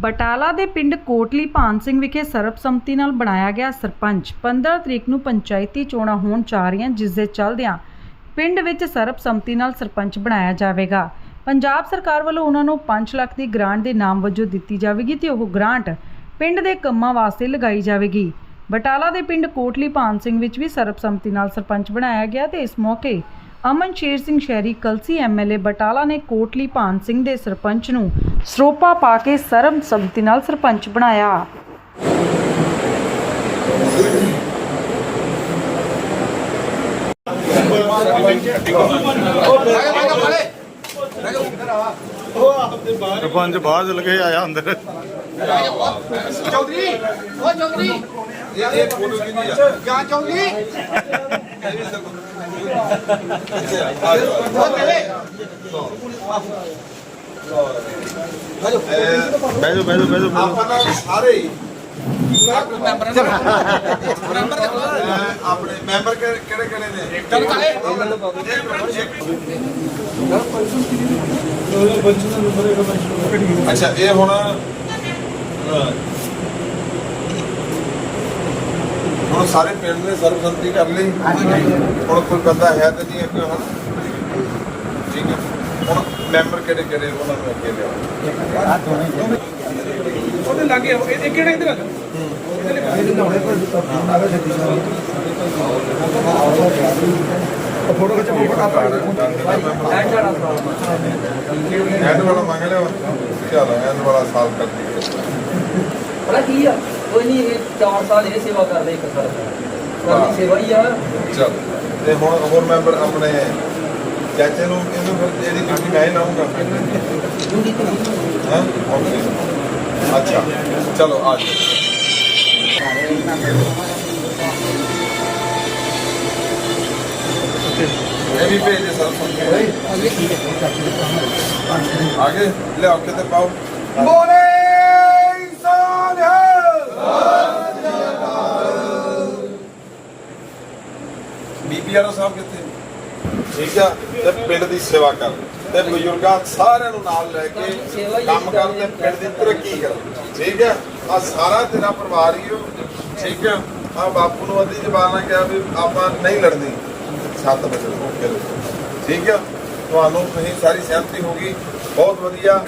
ਬਟਾਲਾ ਦੇ ਪਿੰਡ ਕੋਟਲੀ ਭਾਨ ਸਿੰਘ ਵਿਖੇ ਸਰਬਸੰਮਤੀ ਨਾਲ ਬਣਾਇਆ ਗਿਆ ਸਰਪੰਚ। 15 ਤਰੀਕ ਨੂੰ ਪੰਚਾਇਤੀ ਚੋਣਾਂ ਹੋਣ ਜਾ ਰਹੀਆਂ, ਜਿਸ ਦੇ ਚੱਲਦਿਆਂ ਪਿੰਡ ਵਿੱਚ ਸਰਬਸੰਮਤੀ ਨਾਲ ਸਰਪੰਚ ਬਣਾਇਆ ਜਾਵੇਗਾ। ਪੰਜਾਬ ਸਰਕਾਰ ਵੱਲੋਂ ਉਹਨਾਂ ਨੂੰ 5 ਲੱਖ ਦੀ ਗ੍ਰਾਂਟ ਦੇ ਨਾਮ ਵਜੋਂ ਦਿੱਤੀ ਜਾਵੇਗੀ ਤੇ ਉਹ ਗ੍ਰਾਂਟ ਪਿੰਡ ਦੇ ਕੰਮਾਂ ਵਾਸਤੇ ਲਗਾਈ ਜਾਵੇਗੀ। ਬਟਾਲਾ ਦੇ ਪਿੰਡ ਕੋਟਲੀ ਭਾਨ ਸਿੰਘ ਵਿੱਚ ਵੀ ਸਰਬਸੰਮਤੀ ਨਾਲ ਸਰਪੰਚ ਬਣਾਇਆ ਗਿਆ ਤੇ ਇਸ ਮੌਕੇ ਅਮਨ ਸ਼ੇਰ ਸਿੰਘ ਸ਼ਹਿਰੀ ਕਲਸੀ ਐਮਐਲਏ ਬਟਾਲਾ ਨੇ ਕੋਟਲੀ ਭਾਨ ਸਿੰਘ ਦੇ ਸਰਪੰਚ ਨੂੰ ਸਰੋਪਾ ਪਾ ਕੇ ਸਰਬਸੰਮਤੀ ਨਾਲ ਸਰਪੰਚ ਬਣਾਇਆ। ਸਰਪੰਚ ਬਾਹਰ ਚਲ ਕੇ ਆਇਆ ਅੰਦਰ। ਚੌਧਰੀ ਉਹ ਚੌਧਰੀ। ਇਹ ਇਹ ਫੋਟੋ ਕਿਹਦੀ ਆ? ਕਿਆ ਚੌਧਰੀ? ਉਹ ਤੇਰੇ ਬਹਿ ਆਪਾਂ ਨਾਲ ਸਾਰੇ ਹੀ ਮੈਂਬਰ ਆਪਣੇ ਮੈਂਬਰ ਕਿਹੜੇ ਕਿਹੜੇ ਨੇ ਚੱਲ ਕਾਲੇ ਅੱਛਾ ਇਹ ਹੁਣ ਹੁਣ ਸਾਰੇ ਪਿੰਡ ਨੇ ਸਰਬਸੰਮਤੀ ਕਰ ਲਈ। ਹੁਣ ਕੋਈ ਬੰਦਾ ਹੈ ਤੇ ਨਹੀਂ ਅੱਗੇ ਹੁਣ ਠੀਕ ਹੈ। ਹੁਣ ਮੈਂਬਰ ਕਿਹੜੇ ਕਿਹੜੇ ਉਹਨਾਂ ਨੂੰ ਅੱਗੇ ਲਿਆਓ? ਉਹਦੇ ਲੱਗੇ ਇਹ ਕਿਹੜਾ ਇਧਰ ਐਡ ਵਾਲਾ ਮੰਗ ਲਿਆ ਚਲੋ ਐਡ ਵਾਲਾ ਸਾਲ ਕਰ ਦਿੱਤੀ ਪਤਾ ਕੀ ਆ? ਕੋਈ ਨਹੀਂ ਇਹ 4 ਸਾਲ ਇਹ ਸੇਵਾ ਕਰਦੇ ਇੱਕ ਸਾਲ। ਕਰਨੀ ਸੇਵਾ ਹੀ ਆ। ਚਲ ਤੇ ਹੁਣ ਹੋਰ ਮੈਂਬਰ ਆਪਣੇ ਚਾਚੇ ਨੂੰ ਇਹਨੂੰ ਫਿਰ ਇਹਦੀ ਡਿਊਟੀ ਮੈਂ ਹੀ ਲਾਉਂਗਾ ਹਾਂ? ਓਕੇ। ਅੱਛਾ। ਚਲੋ ਆ ਜਾਓ। ਇਹ ਵੀ ਭੇਜ ਦੇ ਸਰ। ਆਗੇ ਲਿਆਓ ਕਿਤੇ ਪਾਓ। ਬੋਲੇ! ਵਾਲਾ ਸਾਹਿਬ ਕਿੱਥੇ ਠੀਕ ਆ ਤੇ ਪਿੰਡ ਦੀ ਸੇਵਾ ਕਰ। ਤੇ ਬਜ਼ੁਰਗਾਂ ਸਾਰਿਆਂ ਨੂੰ ਨਾਲ ਲੈ ਕੇ ਕੰਮ ਕਰ ਤੇ ਪਿੰਡ ਦੀ ਤਰੱਕੀ ਕਰ। ਠੀਕ ਆ? ਆ ਸਾਰਾ ਤੇਰਾ ਪਰਿਵਾਰ ਹੀ ਹੋ ਠੀਕ ਆ। ਆ ਬਾਪੂ ਨੂੰ ਅੱਧੀ ਜ਼ਬਾਨ ਨਾਲ ਕਿਹਾ ਵੀ ਆਪਾਂ ਨਹੀਂ ਲੜਨੀ। 7 ਵਜੇ ਹੋ ਕੇ ਠੀਕ ਆ? ਤੁਹਾਨੂੰ ਤੁਸੀਂ ਸਾਰੀ ਸਹਿਮਤੀ ਹੋ ਗਈ। ਬਹੁਤ ਵਧੀਆ।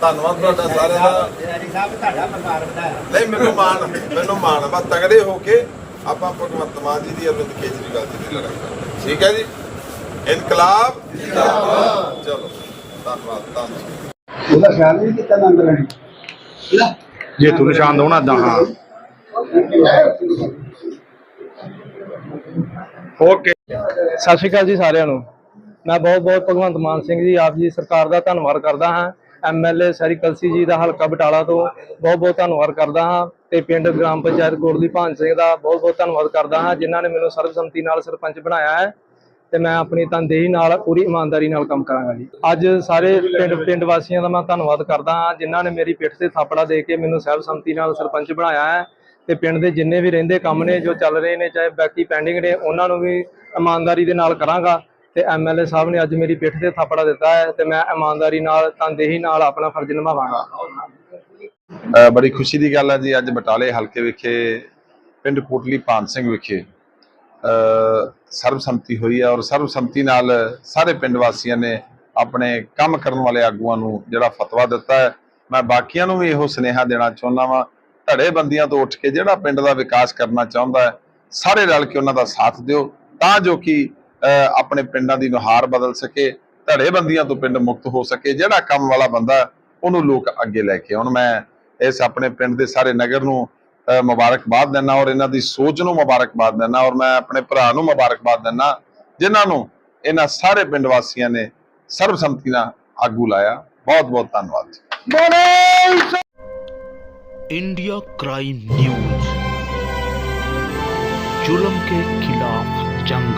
ਧੰਨਵਾਦ ਤੁਹਾਡਾ ਸਾਰਿਆਂ ਦਾ। ਸਾਹਿਬ ਤੁਹਾਡਾ ਪਰਿਵਾਰ ਵਧਾਇਆ। ਨਹੀਂ ਮੈਨੂੰ ਮਾਣ ਮੈਨੂੰ ਮਾਣ। ਬਸ ਤਗੜੇ ਹੋ ਕੇ ਆਪਾਂ ਭਗਵੰਤ ਮਾਨ ਜੀ ਦੀ ਅਰਵਿੰਦ ਕੇਜਰੀਵਾਲ ਜੀ ਦੀ ਲੜਾਈ ਕਰਾਂਗੇ ਠੀਕ ਹੈ ਜੀ? ਇਨਕਲਾਬ ਜਿੰਦਾਬਾਦ। ਚਲੋ ਧੰਨਵਾਦ ਧੰਨਵਾਦ। ਉਹਦਾ ਖਿਆਲ ਨਹੀਂ ਕੀਤਾ ਨੰਦ ਲੈਣੀ ਜੇ ਤੂੰ ਨਿਸ਼ਾਨ ਦੋਣਾ ਦਾ ਹਾਂ। ਓਕੇ। ਸਤਿ ਸ਼੍ਰੀ ਅਕਾਲ ਜੀ ਸਾਰਿਆਂ ਨੂੰ। ਮੈਂ ਬਹੁਤ ਬਹੁਤ ਭਗਵੰਤ ਮਾਨ ਸਿੰਘ ਜੀ ਆਪ ਜੀ ਸਰਕਾਰ ਦਾ ਧੰਨਵਾਦ ਕਰਦਾ ਹਾਂ। ਐਮਐਲਏ ਸਰੀ ਕਲਸੀ ਜੀ ਦਾ ਹਲਕਾ ਬਟਾਲਾ ਤੋਂ ਬਹੁਤ ਬਹੁਤ ਧੰਨਵਾਦ ਕਰਦਾ ਹਾਂ ਤੇ ਪਿੰਡ ਗ੍ਰਾਮ ਪੰਚਾਇਤ ਕੋਟਲੀ ਭਾਨ ਸਿੰਘ ਦਾ ਬਹੁਤ ਬਹੁਤ ਧੰਨਵਾਦ ਕਰਦਾ ਹਾਂ, ਜਿਨ੍ਹਾਂ ਨੇ ਮੈਨੂੰ ਸਰਬਸੰਮਤੀ ਨਾਲ ਸਰਪੰਚ ਬਣਾਇਆ ਹੈ ਤੇ ਮੈਂ ਆਪਣੀ ਤਨਦੇਹੀ ਨਾਲ ਪੂਰੀ ਇਮਾਨਦਾਰੀ ਨਾਲ ਕੰਮ ਕਰਾਂਗਾ ਜੀ। ਅੱਜ ਸਾਰੇ ਪਿੰਡ ਪਿੰਡ ਵਾਸੀਆਂ ਦਾ ਮੈਂ ਧੰਨਵਾਦ ਕਰਦਾ ਹਾਂ, ਜਿਨ੍ਹਾਂ ਨੇ ਮੇਰੀ ਪਿੱਠ ਤੇ ਥਾਪੜਾ ਦੇ ਕੇ ਮੈਨੂੰ ਸਰਬਸੰਮਤੀ ਨਾਲ ਸਰਪੰਚ ਬਣਾਇਆ ਹੈ ਤੇ ਪਿੰਡ ਦੇ ਜਿੰਨੇ ਵੀ ਰਹਿੰਦੇ ਕੰਮ ਨੇ ਜੋ ਚੱਲ ਰਹੇ ਨੇ, ਚਾਹੇ ਬਾਕੀ ਪੈਂਡਿੰਗ ਨੇ, ਉਹਨਾਂ ਨੂੰ ਵੀ ਇਮਾਨਦਾਰੀ ਦੇ ਨਾਲ ਕਰਾਂਗਾ। ਤੇ ਐਮਐਲਏ ਸਾਹਿਬ ਨੇ ਅੱਜ ਮੇਰੀ ਪਿੱਠ ਤੇ ਥਾਪੜਾ ਦਿੱਤਾ ਹੈ ਤੇ ਮੈਂ ਇਮਾਨਦਾਰੀ ਨਾਲ ਤਨਦੇਹੀ ਨਾਲ ਆਪਣਾ ਫਰਜ਼ ਨਿਭਾਵਾਂਗਾ। ਬੜੀ ਖੁਸ਼ੀ ਦੀ ਗੱਲ ਹੈ ਜੀ, ਅੱਜ ਬਟਾਲੇ ਹਲਕੇ ਵਿਖੇ, ਪਿੰਡ ਕੋਟਲੀ ਭਾਨ ਸਿੰਘ ਵਿਖੇ ਸਰਬਸੰਮਤੀ ਹੋਈ ਹੈ ਔਰ ਸਰਬਸੰਮਤੀ ਨਾਲ ਸਾਰੇ ਪਿੰਡ ਵਾਸੀਆਂ ਨੇ ਆਪਣੇ ਕੰਮ ਕਰਨ ਵਾਲੇ ਆਗੂਆਂ ਨੂੰ ਜਿਹੜਾ ਫਤਵਾ ਦਿੱਤਾ ਹੈ। ਮੈਂ ਬਾਕੀਆਂ ਨੂੰ ਵੀ ਇਹੋ ਸੁਨੇਹਾ ਦੇਣਾ ਚਾਹੁੰਦਾ ਵਾਂ, ਧੜੇਬੰਦੀਆਂ ਤੋਂ ਉੱਠ ਕੇ ਜਿਹੜਾ ਪਿੰਡ ਦਾ ਵਿਕਾਸ ਕਰਨਾ ਚਾਹੁੰਦਾ ਹੈ, ਸਾਰੇ ਰਲ ਕੇ ਉਹਨਾਂ ਦਾ ਸਾਥ ਦਿਓ, ਤਾਂ ਜੋ ਕਿ ਆਪਣੇ ਪਿੰਡਾਂ ਦੀ ਨੁਹਾਰ ਬਦਲ ਸਕੇ ਧੜੇ ਬੰਦੀਆਂ ਤੋਂ ਪਿੰਡ ਮੁਕਤ ਹੋ ਸਕੇ ਜਿਹੜਾ ਕੰਮ ਵਾਲਾ ਬੰਦਾ ਹੈ, ਉਹਨੂੰ ਲੋਕ ਅੱਗੇ ਲੈ ਕੇ ਆਉਣ ਮੈਂ ਇਸ ਆਪਣੇ ਪਿੰਡ ਦੇ ਸਾਰੇ ਨਗਰ ਨੂੰ ਅਹ ਮੁਬਾਰਕਬਾਦ ਦਿੰਦਾ ਔਰ ਇਹਨਾਂ ਦੀ ਸੋਚ ਨੂੰ ਮੁਬਾਰਕਬਾਦ ਦਿੰਦਾ ਔਰ ਮੈਂ ਆਪਣੇ ਭਰਾ ਨੂੰ ਮੁਬਾਰਕਬਾਦ ਦਿੰਦਾ ਜਿਨ੍ਹਾਂ ਨੂੰ ਇਹਨਾਂ ਸਾਰੇ ਪਿੰਡ ਵਾਸੀਆਂ ਨੇ ਸਰਬਸੰਮਤੀ ਨਾਲ ਆਗੂ ਲਾਇਆ ਬਹੁਤ ਬਹੁਤ ਧੰਨਵਾਦ इंडिया क्राइम न्यूज जुल्म के खिलाफ जंग